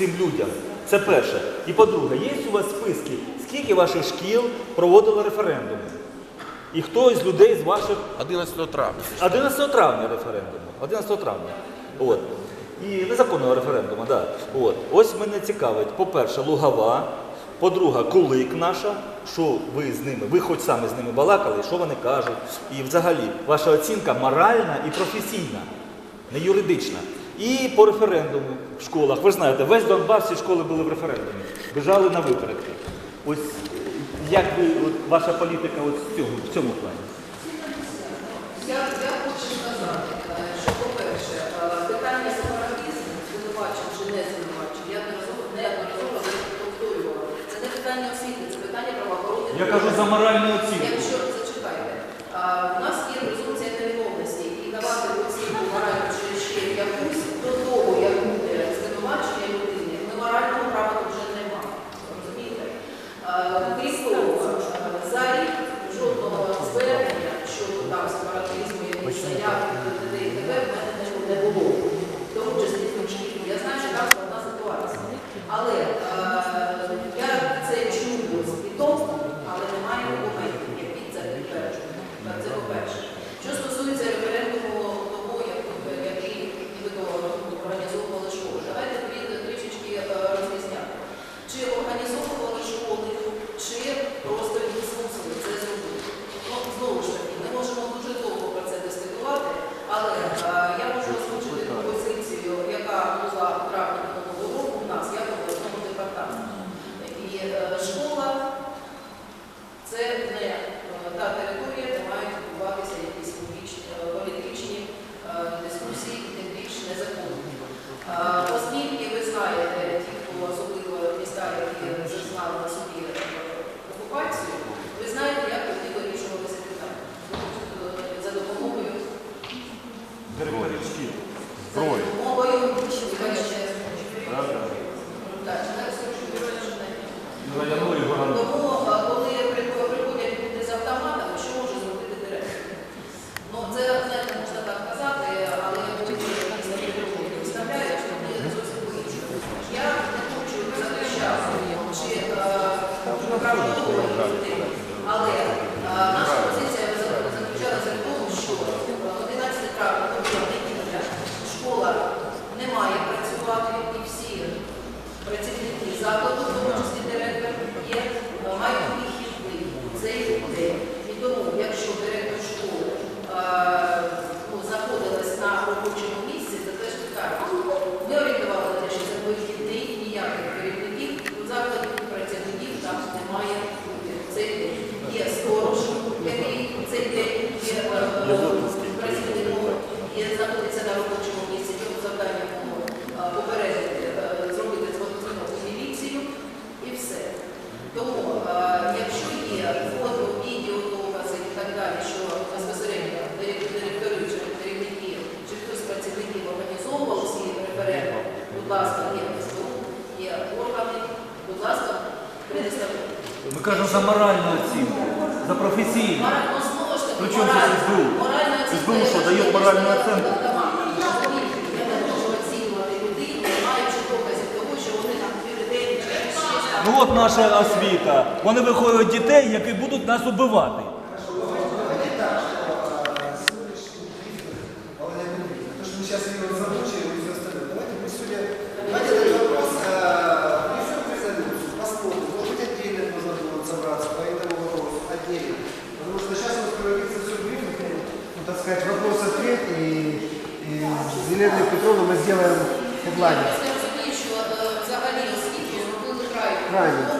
цим людям. Це перше. І по-друге, є у вас списки, скільки ваших шкіл проводило референдуми? І хто із людей з ваших 11 травня. 11 травня референдуму. 11 травня. От. І незаконного референдуму, да. От. Ось мене цікавить, по-перше, Лугова, по-друге, Кулик наша, що ви з ними, ви хоч самі з ними балакали, що вони кажуть. І взагалі ваша оцінка моральна і професійна, не юридична. І по референдуму в школах. Ви ж знаєте, весь Донбас всі школи були в референдумі. Бежали на випередки. Ось як ви, от, ваша політика от в цьому, в цьому плані? Я, я хочу сказати, е, що, по-перше, е, питання сепаратизму, звинувачень чи не звинувачень, я неодноразово повторювала. Це не питання освіти, це питання правоохоронних. Я кажу за моральну оцінку. А, Крім за рік жодного звернення щодо там сепаратизму, якісь заяви від в мене не- не було. В тому числі з Мушківки. Я знаю, що там складна ситуація. Але е, я це чую з підом, але немає документів, які це підтверджують. Так, Це по-перше. Що стосується референдуму того, як, який нібито організовували школи, давайте трі- трішечки е, розрізняти. Чи організовували школи, чи просто їх змусили це зробити. Ну, знову ж таки, ми можемо дуже довго про це дискутувати, але е, я можу озвучити ту позицію, яка була у травні минулого року у нас, як в обласному департаменті. І е, школа це не е, та територія, де мають відбуватися якісь публічні, е, політичні е, дискусії, і тим більш незаконні. Е, Оскільки ви знаєте, ті, хто особливо міста, які зазнали на собі е, окупацію, ви знаєте, як тоді вирішувалися питання. Е, За допомогою Директорів шкіл. за допомогою вибачте, так, так, Районної громади. Тому, а, коли при- приходять люди з автоматами, що може зробити директор? Ну, це, знаєте, можна так казати, але я хочу представляю, що вони зовсім по-іншому. Я не хочу захищати чи людей, але е, наша позиція за- заключалася в тому, що 11 травня тобто неділя, школа не має працювати і всі працівники закладу, в тому числі директор, є, е, мають вихідний у цей день. І тому, якщо директор школи е, ну, знаходилась на робочому місці, це теж питання. Ми орієнтували на те, що це вихідний, ніяких керівників, у закладі працівників там немає бути. в Цей день є сторож, який в цей день є працівником, знаходиться на робочому місці, його завдання було попередити, е, зробити у міліцію і все. Тому, е, якщо є фото, відео, докази і так далі, що безпосередньо директори чи керівники, чи хтось з працівників організовував ці референдум, будь ласка, є СБУ, є органи, будь ласка, предоставляйте. Ми кажемо за моральну оцінку, за професійну. Причому морально- СБУ? СБУ що, дає моральну там. Ну от наша освіта. Вони виховують дітей, які будуть нас убивати. То, что мы так сказать, вопрос-ответ, и, и с Еленой Петровной мы сделаем в плане. взагалі освіту зробили край. Крайнім.